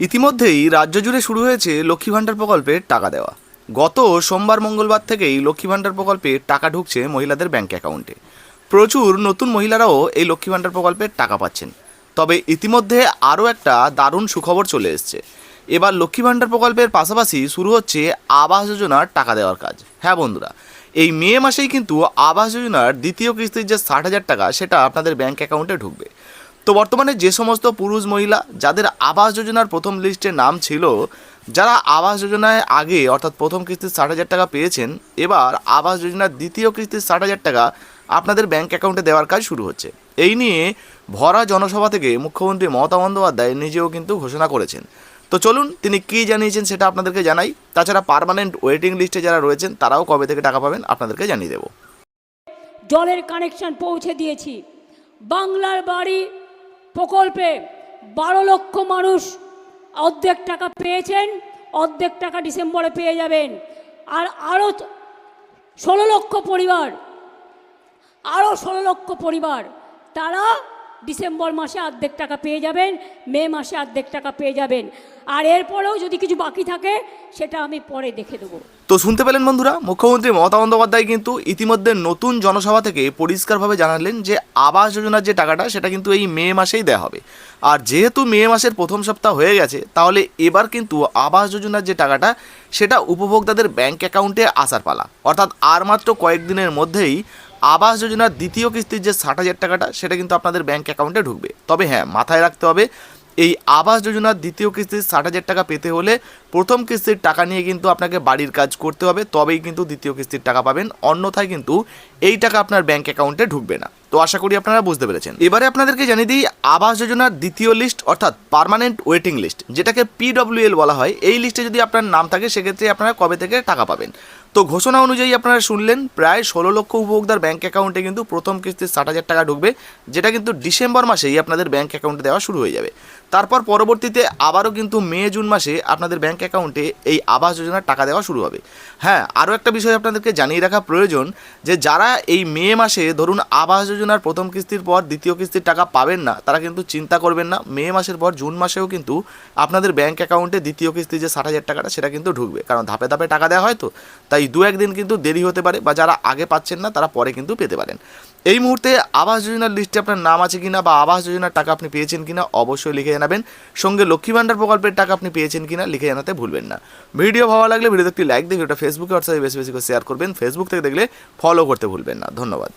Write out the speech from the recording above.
ইতিমধ্যেই রাজ্য জুড়ে শুরু হয়েছে লক্ষ্মী ভাণ্ডার প্রকল্পের টাকা দেওয়া। গত সোমবার মঙ্গলবার থেকেই লক্ষ্মী ভাণ্ডার প্রকল্পে টাকা ঢুকছে মহিলাদের ব্যাংক অ্যাকাউন্টে। প্রচুর নতুন মহিলারাও এই লক্ষ্মী ভাণ্ডার প্রকল্পের টাকা পাচ্ছেন। তবে ইতিমধ্যে আরও একটা দারুণ সুখবর চলে এসছে। এবার লক্ষ্মী ভাণ্ডার প্রকল্পের পাশাপাশি শুরু হচ্ছে আবাস যোজনার টাকা দেওয়ার কাজ। হ্যাঁ বন্ধুরা, এই মে মাসেই কিন্তু আবাস যোজনার দ্বিতীয় কিস্তির যে ষাট হাজার টাকা, সেটা আপনাদের ব্যাংক অ্যাকাউন্টে ঢুকবে। তো বর্তমানে যে সমস্ত পুরুষ মহিলা যাদের আবাস যোজনার প্রথম লিস্টে নাম ছিল, যারা আবাস যোজনায় আগে অর্থাৎ প্রথম কিস্তির ষাট হাজার টাকা পেয়েছেন, এবার আবাস যোজনার দ্বিতীয় কিস্তির ষাট হাজার টাকা আপনাদের ব্যাংক অ্যাকাউন্টে দেওয়ার কাজ শুরু হচ্ছে। এই নিয়ে ভরা জনসভা থেকে মুখ্যমন্ত্রী মমতা বন্দ্যোপাধ্যায় নিজেও কিন্তু ঘোষণা করেছেন। তো চলুন তিনি কী জানিয়েছেন সেটা আপনাদেরকে জানাই। তাছাড়া পারমানেন্ট ওয়েটিং লিস্টে যারা রয়েছেন, তারাও কবে থেকে টাকা পাবেন আপনাদেরকে জানিয়ে দেবো। জলের কানেকশন পৌঁছে দিয়েছি। বাংলার বাড়ি প্রকল্পে বারো লক্ষ মানুষ অর্ধেক টাকা পেয়েছেন, অর্ধেক টাকা ডিসেম্বরে পেয়ে যাবেন। আর আরও ষোলো লক্ষ পরিবার আরও ষোলো লক্ষ পরিবার, তারা ডিসেম্বর মাসে অর্ধেক টাকা পেয়ে যাবেন, মে মাসে অর্ধেক টাকা পেয়ে যাবেন। আর এরপরেও যদি কিছু বাকি থাকে, সেটা আমি পরে দেখে দেবো। তো শুনতে পেলেন বন্ধুরা, মুখ্যমন্ত্রী মমতা বন্দ্যোপাধ্যায় কিন্তু ইতিমধ্যে নতুন জনসভা থেকে পরিষ্কারভাবে জানালেন যে আবাস যোজনার যে টাকাটা, সেটা কিন্তু এই মে মাসেই দেওয়া হবে। আর যেহেতু মে মাসের প্রথম সপ্তাহ হয়ে গেছে, তাহলে এবার কিন্তু আবাস যোজনার যে টাকাটা, সেটা উপভোক্তাদের ব্যাংক অ্যাকাউন্টে আসার পালা। অর্থাৎ আর মাত্র কয়েকদিনের মধ্যেই আবাস যোজনার দ্বিতীয় কিস্তির যে ষাট হাজার টাকাটা, সেটা কিন্তু আপনাদের ব্যাংক অ্যাকাউন্টে ঢুকবে। তবে হ্যাঁ মাথায় রাখতে হবে এই আবাস যোজনার দ্বিতীয় কিস্তির ষাট হাজার টাকা পেতে হলে প্রথম কিস্তির টাকা নিয়ে কিন্তু আপনাকে বাড়ির কাজ করতে হবে, তবেই কিন্তু দ্বিতীয় কিস্তির টাকা পাবেন। অন্যথায় কিন্তু এই টাকা আপনার ব্যাংক অ্যাকাউন্টে ঢুকবে না। তো আশা করি আপনারা বুঝতে পেরেছেন। এবারে আপনাদেরকে জানিয়ে দিই, আবাস যোজনার দ্বিতীয় লিস্ট অর্থাৎ পার্মানেন্ট ওয়েটিং লিস্ট যেটাকে পিডব্লিউএল বলা হয়, এই লিস্টে যদি আপনার নাম থাকে, সেক্ষেত্রে আপনারা কবে থেকে টাকা পাবেন? তো ঘোষণা অনুযায়ী আপনারা শুনলেন, প্রায় ষোলো লক্ষ উপভোক্তার ব্যাংক অ্যাকাউন্টে কিন্তু প্রথম কিস্তির ষাট হাজার টাকা ঢুকবে, যেটা কিন্তু ডিসেম্বর মাসেই আপনাদের ব্যাংক অ্যাকাউন্টে দেওয়া শুরু হয়ে যাবে। তারপর পরবর্তীতে আবারও কিন্তু মে, জুন মাসে আপনাদের ব্যাংক অ্যাকাউন্টে এই আবাস যোজনার টাকা দেওয়া শুরু হবে। হ্যাঁ আরও একটা বিষয় আপনাদেরকে জানিয়ে রাখা প্রয়োজন, যে যারা এই মে মাসে ধরুন আবাস যোজনার প্রথম কিস্তির পর দ্বিতীয় কিস্তির টাকা পাবেন না, তারা কিন্তু চিন্তা করবেন না, মে মাসের পর জুন মাসেও কিন্তু আপনাদের ব্যাংক অ্যাকাউন্টে দ্বিতীয় কিস্তি যে ষাট হাজার টাকাটা সেটা কিন্তু ঢুকবে। কারণ ধাপে ধাপে টাকা দেওয়া হয় তো, তাই দু একদিন কিন্তু দেরি হতে পারে বা যারা আগে পাচ্ছেন না, তারা পরে কিন্তু পেতে পারেন। এই মুহূর্তে আবাস যোজনার লিস্টে আপনার নাম আছে কিনা বা আবাস যোজনার টাকা আপনি পেয়েছেন কিনা, অবশ্যই লিখে জানাবেন। সঙ্গে লক্ষ্মী ভাণ্ডার প্রকল্পের টাকা আপনি পেয়েছেন কিনা, লিখে জানাতে ভুলবেন না। ভিডিও ভালো লাগলে ভিডিওতে একটি লাইক দিয়ে ভিডিওটা ফেসবুকে হোয়াটসঅ্যাপে বেশি বেশি করে শেয়ার করবেন। ফেসবুক থেকে দেখলে ফলো করতে ভুলবেন না। ধন্যবাদ।